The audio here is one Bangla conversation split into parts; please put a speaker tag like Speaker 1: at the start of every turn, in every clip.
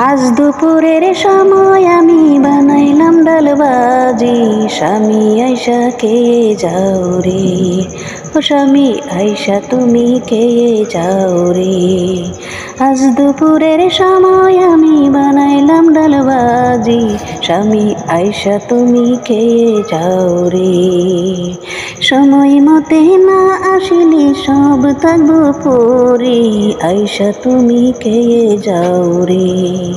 Speaker 1: আজ দুপুরের সময় আমি বানাইলাম ডালবাজি স্বামী আইসা কে যাও রে? ও স্বামী আইসা তুমি কে যাও রে? আজ দুপুরের সময় আমি বানাইলাম ডালবাজি স্বামী আইসা তুমি কে যাও রে? সময় মতে না আসিলে সব থাকব পরি আইসা তুমি কে যাও রে?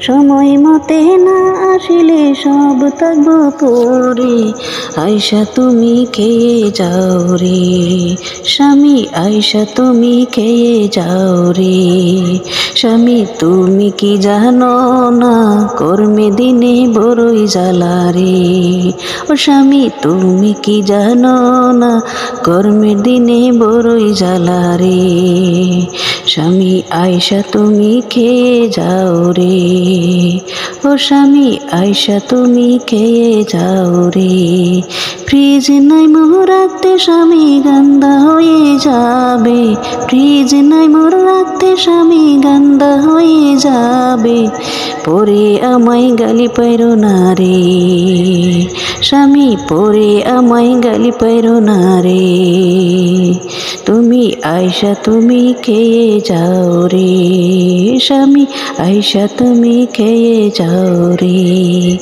Speaker 1: সময় মতে না আসিলে সব থাকব পরি আইসা তুমি কে যাও রে? স্বামী আইসা তুমি কে যাও রে? স্বামী, তুমি কি জানো না? কর্মে দিনে বড়ই জ্বালা রে। ও স্বামী, তুমি কি জানো না? কর্মের দিনে বড়ই জ্বালা রে। স্বামী আয়সা তুমি খেয়ে যাও রে। ও স্বামী আয়সা তুমি খেয়ে যাও রে। ফ্রিজ নাই মোহ রাখতে স্বামী গান্দা হয়ে যাবে। ফ্রিজ নাই মোর রাখতে স্বামী গান্দা হয়ে যাবে। পরে আমায় গালি পাইরো না রে। স্বামী, পরে আমায় গালি পাইরো না রে। তুমি আয়সা তুমি খেয়ে যাও রে। স্বামী আয়সা তুমি খেয়ে যাও রে।